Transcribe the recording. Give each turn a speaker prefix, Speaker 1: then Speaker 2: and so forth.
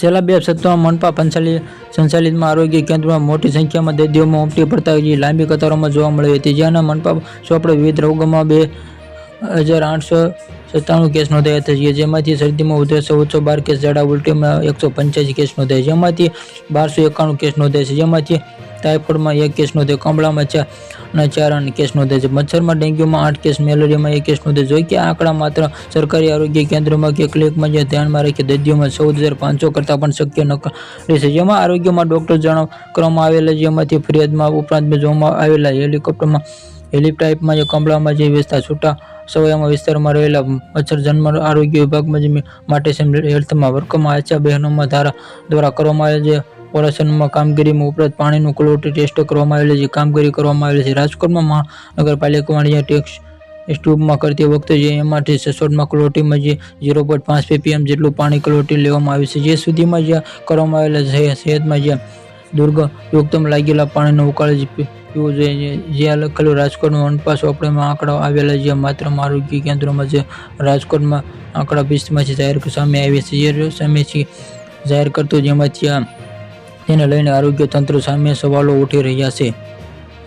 Speaker 1: છેલ્લા બે સપ્તાહમાં મનપા પંચાલી સંચાલિતમાં આરોગ્ય કેન્દ્રમાં મોટી સંખ્યામાં દર્દીઓમાં ઉમટી પડતા જે લાંબી કતારોમાં જોવા મળી હતી. જેના મનપા ચોપડે વિવિધ રોગોમાં બે હજાર આઠસો સત્તાણું કેસ નોંધાયા હતા. જેમાંથી શરદીમાં ઉધરસ ઓછો બાર કેસ ઝાડા ઉલટીમાં એકસો પંચ્યાસી કેસ નોંધાયા જેમાંથી બારસો એકાણું કેસ નોંધાયા છે. જેમાંથી ટાઇફોઇડમાં એક કેસ નોંધ્યો, કમળામાં ચાર અને ચાર અને કેસ નોંધ્યા છે. મચ્છરમાં ડેન્ગ્યુમાં આઠ કેસ, મેલેરિયામાં એક કેસ નોંધ્યો. જોઈ કે આંકડા માત્ર સરકારી આરોગ્ય કેન્દ્રમાં કે ક્લિનિકમાં જે ધ્યાનમાં રાખી દર્દીઓમાં ચૌદ હજાર પાંચસો કરતાં પણ શક્ય નકારી છે. જેમાં આરોગ્યમાં ડૉક્ટર જણાવ કરવામાં આવેલા જેમાંથી ફરિયાદમાં ઉપરાંત જોવામાં આવેલા હેલિકોપ્ટરમાં હેલિટાઇપમાં જે કમળામાં જે વિસ્તાર છૂટા સવાયામાં વિસ્તારમાં રહેલા મચ્છર જન્મ આરોગ્ય વિભાગમાં જે માટે હેલ્થમાં વર્કમાં આચા બહેનોમાં ધારા દ્વારા કરવામાં આવેલ જે ઓપરેશનમાં કામગીરીમાં ઉપરાંત પાણીનું ક્વોલિટી ટેસ્ટ કરવામાં આવેલી છે કામગીરી કરવામાં આવેલી છે. રાજકોટમાં મહાનગરપાલિકામાં જે ટેક્સ ટ્યુબમાં કરતી વખતે જે એમાંથી સસોટમાં ક્લોટીમાં જે ઝીરો પોઈન્ટ પાંચ પીપીએમ જેટલું પાણી ક્લોટી લેવામાં આવ્યું છે. જે સુધીમાં જે કરવામાં આવેલા છે, સેહતમાં જે દુર્ગયુક્તમ લાગેલા પાણીનો ઉકાળ જ પી- પીવું જોઈએ. જે આ લખેલું રાજકોટમાં વનપાસ ચોપડીમાં આંકડા આવેલા છે. માત્ર આરોગ્ય કેન્દ્રોમાં છે રાજકોટમાં આંકડા પિસ્તમાંથી જાહેર સામે આવે છે. જે સામેથી જાહેર કરતું જેમાંથી આ તેને લઈને આરોગ્ય તંત્ર સામે સવાલો ઉઠી રહ્યા છે.